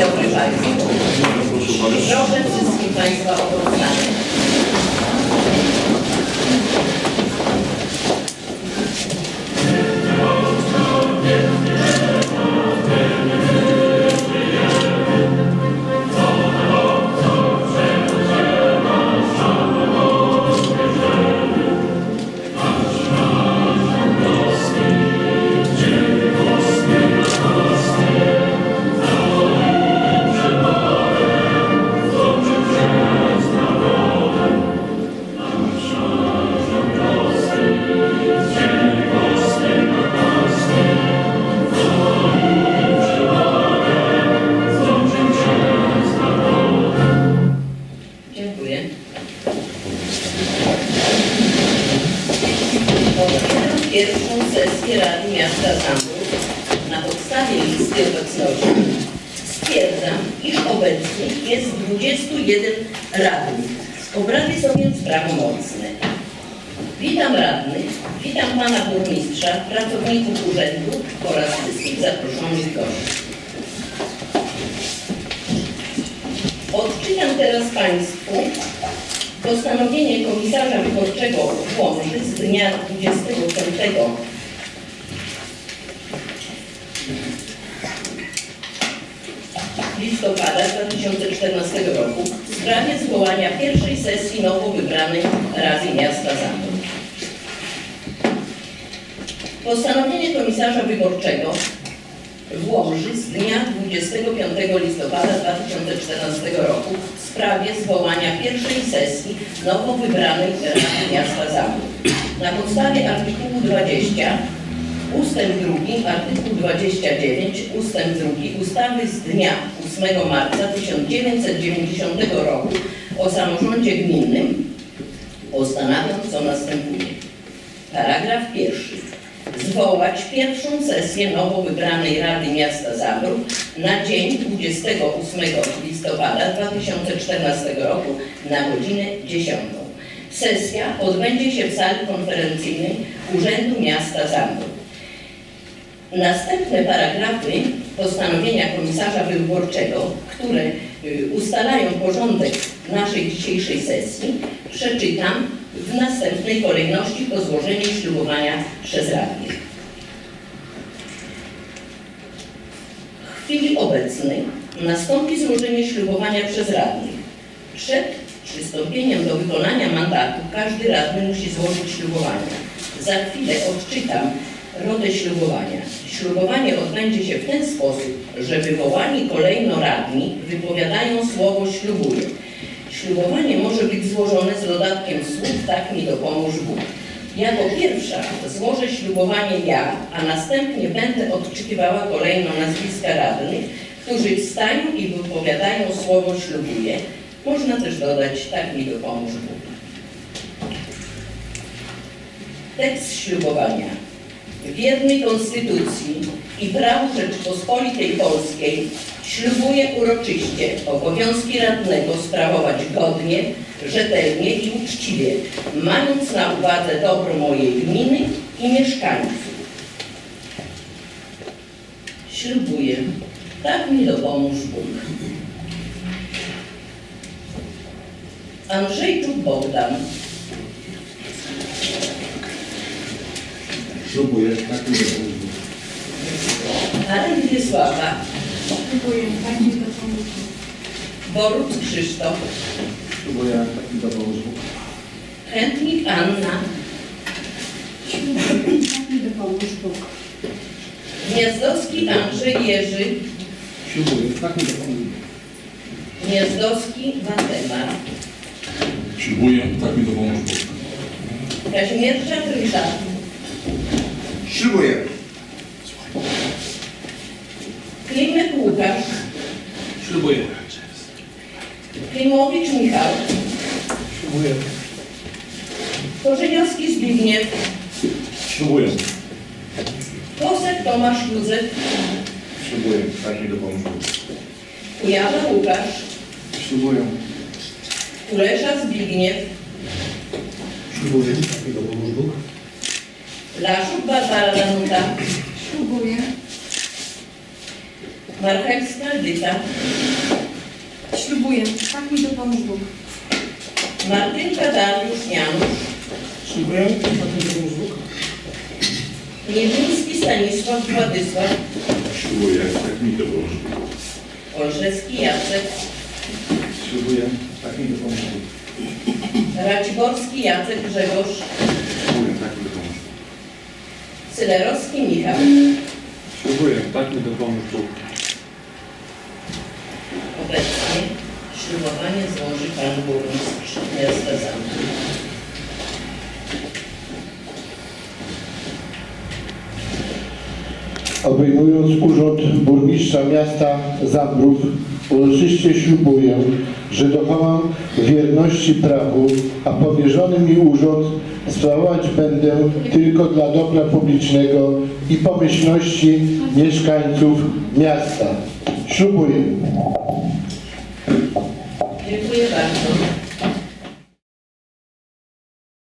Dobry Państwu. Proszę wszystkich Państwa o powstanie. Pierwszą sesję Rady Miasta Zambrów. Na podstawie listy obecności stwierdzam, iż obecnie jest 21 radnych. Obrady są więc prawomocne. Witam radnych, witam pana burmistrza, pracowników urzędu oraz wszystkich zaproszonych gości. Odczytam teraz Państwu postanowienie komisarza wyborczego w Łomży z dnia 25 listopada 2014 roku w sprawie zwołania pierwszej sesji nowo wybranej Rady Miasta Zambrów. Postanowienie komisarza wyborczego w Łomży z dnia 25 listopada 2014 roku sprawie zwołania pierwszej sesji nowo wybranej Rady Miasta Zambrów. Na podstawie artykułu 20 ustęp 2, artykuł 29 ustęp 2 ustawy z dnia 8 marca 1990 roku o samorządzie gminnym postanawiam co następuje. Paragraf pierwszy zwołać pierwszą sesję nowo wybranej Rady Miasta Zambrów na dzień 28 listopada 2014 roku na godzinę 10. Sesja odbędzie się w sali konferencyjnej Urzędu Miasta Zambrów. Następne paragrafy postanowienia komisarza wyborczego, które y, ustalają porządek naszej dzisiejszej sesji, przeczytam w następnej kolejności po złożeniu ślubowania przez radnych. W chwili obecnej nastąpi złożenie ślubowania przez radnych. Przed przystąpieniem do wykonania mandatu każdy radny musi złożyć ślubowanie. Za chwilę odczytam rodę ślubowania. Ślubowanie odbędzie się w ten sposób, że wywołani kolejno radni wypowiadają słowo ślubuję. Ślubowanie może być złożone z dodatkiem słów tak mi dopomóż Bóg. Jako pierwsza złożę ślubowanie ja, a następnie będę odczytywała kolejno nazwiska radnych, którzy wstają i wypowiadają słowo ślubuję. Można też dodać tak mi dopomóż Bóg. Tekst ślubowania. Wiernej Konstytucji i prawu Rzeczypospolitej Polskiej ślubuję uroczyście obowiązki radnego sprawować godnie, rzetelnie i uczciwie, mając na uwadze dobro mojej gminy i mieszkańców. Ślubuję, tak mi dopomóż Bóg. Andrzejczuk Bogdan, Ślubuję, tak mi dopomóż Bóg. Aren Wiesława, Dziękuję. Tak mi dopomóż. Boruc Krzysztof, Ślubuję, tak mi dopomóż. Chętnik Anna, Dziękuję. Tak mi dopomóż Bóg. Gniazdowski Andrzej Jerzy, Ślubuję, tak mi dopomóż Bóg. Gniazdowski Waldemar, Ślubuję, tak mi dopomóż Bóg. Kazimierczak Ryszard, Ślubuję. Klimek Łukasz, Ślubuję. Klimowicz Michał, Ślubuję. Korzeniowski Zbigniew, Ślubuję. Kosek Tomasz Józef, Ślubuję, tak mi dopomóż Bóg. Kujawa Łukasz, Ślubuję. Kulesza Zbigniew, Ślubuję, tak mi dopomóż Bóg. Laszuk Barbara Danuta, Ślubuję. Marchewska Edyta, Ślubuję. Tak mi dopomóż Bóg. Martynka Dariusz Janusz, Ślubuję, tak mi dopomóż Bóg. Niewiński Stanisław Władysław, Ślubuję, tak mi dopomóż Bóg. Olszewski Jacek, Ślubuję, tak mi dopomóż Bóg. Raciborski Jacek Grzegorz, Ślubuję, tak mi. Sylerowski Michał. Ślubuję, tak mi dopomóż Bóg. Obecnie ślubowanie złoży Pan Burmistrz Miasta Zamku. Obejmując urząd burmistrza miasta Zambrów, uroczyście ślubuję, że dochowam wierności prawu, a powierzony mi urząd sprawować będę tylko dla dobra publicznego i pomyślności mieszkańców miasta. Ślubuję. Dziękuję bardzo.